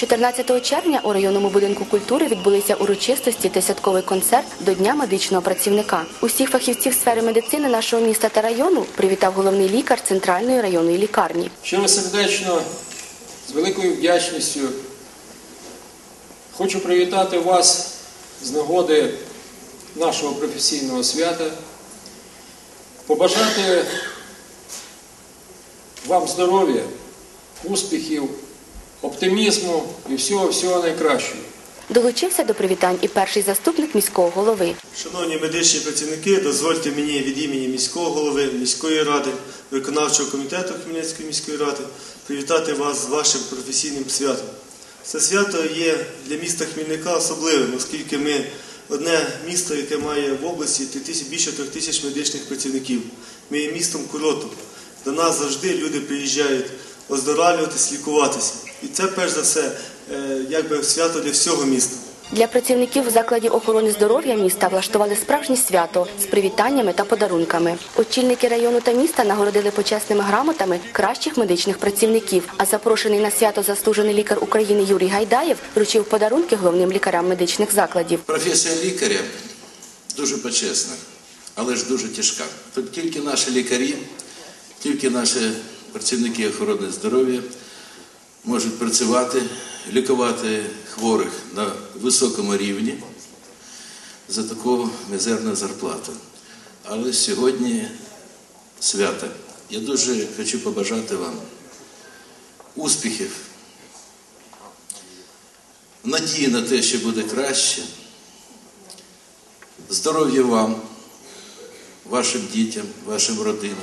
14 червня у районному будинку культури відбулися урочистості та святковий концерт до Дня медичного працівника. Усіх фахівців сфери медицини нашого міста та району привітав головний лікар центральної районної лікарні. Щиро сердечно, з великою вдячністю хочу привітати вас з нагоди нашого професійного свята, побажати вам здоров'я, успіхів, оптимізму і всього-всього найкращого. Долучився до привітань і перший заступник міського голови. Шановні медичні працівники, дозвольте мені від імені міського голови, міської ради, виконавчого комітету Хмельницької міської ради привітати вас з вашим професійним святом. Це свято є для міста Хмільника особливим, оскільки ми одне місто, яке має в області більше трьох тисяч медичних працівників. Ми є містом курортом. До нас завжди люди приїжджають оздоравлюватись, лікуватися. І це перш за все е, якби свято для всього міста. Для працівників закладів охорони здоров'я міста влаштували справжнє свято з привітаннями та подарунками. Очільники району та міста нагородили почесними грамотами кращих медичних працівників. А запрошений на свято заслужений лікар України Юрій Гайдаєв вручив подарунки головним лікарям медичних закладів. Професія лікаря дуже почесна, але ж дуже тяжка. Тут тільки наші лікарі, тільки наші працівники охорони здоров'я можуть працювати, лікувати хворих на високому рівні за таку мізерну зарплату. Але сьогодні свято. Я дуже хочу побажати вам успіхів, надії на те, що буде краще. Здоров'я вам, вашим дітям, вашим родинам.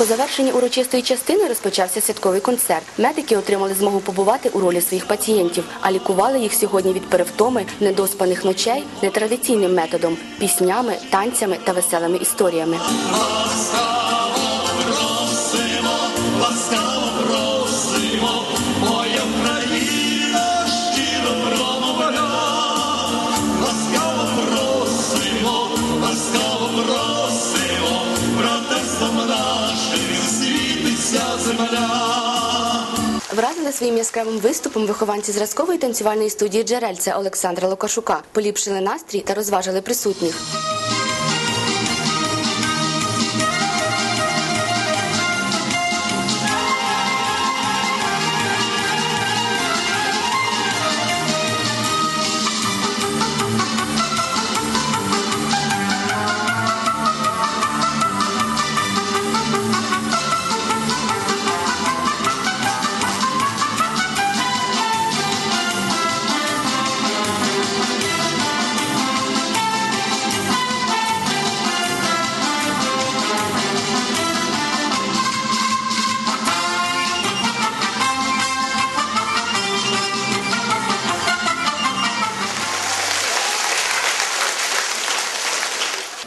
По завершенні урочистої частини розпочався святковий концерт. Медики отримали змогу побувати у ролі своїх пацієнтів, а лікували їх сьогодні від перевтоми, недоспаних ночей нетрадиційним методом піснями, танцями та веселими історіями. Вразили своїм яскравим виступом вихованці зразкової танцювальної студії Джерельце Олександра Лукашука, поліпшили настрій та розважили присутніх.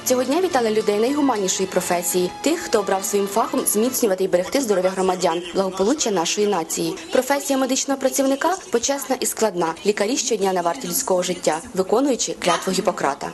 Цього дня вітали людей найгуманнішої професії, тих, хто обрав своїм фахом зміцнювати і берегти здоров'я громадян, благополуччя нашої нації. Професія медичного працівника почесна і складна. Лікарі щодня на варті людського життя, виконуючи клятву Гіппократа.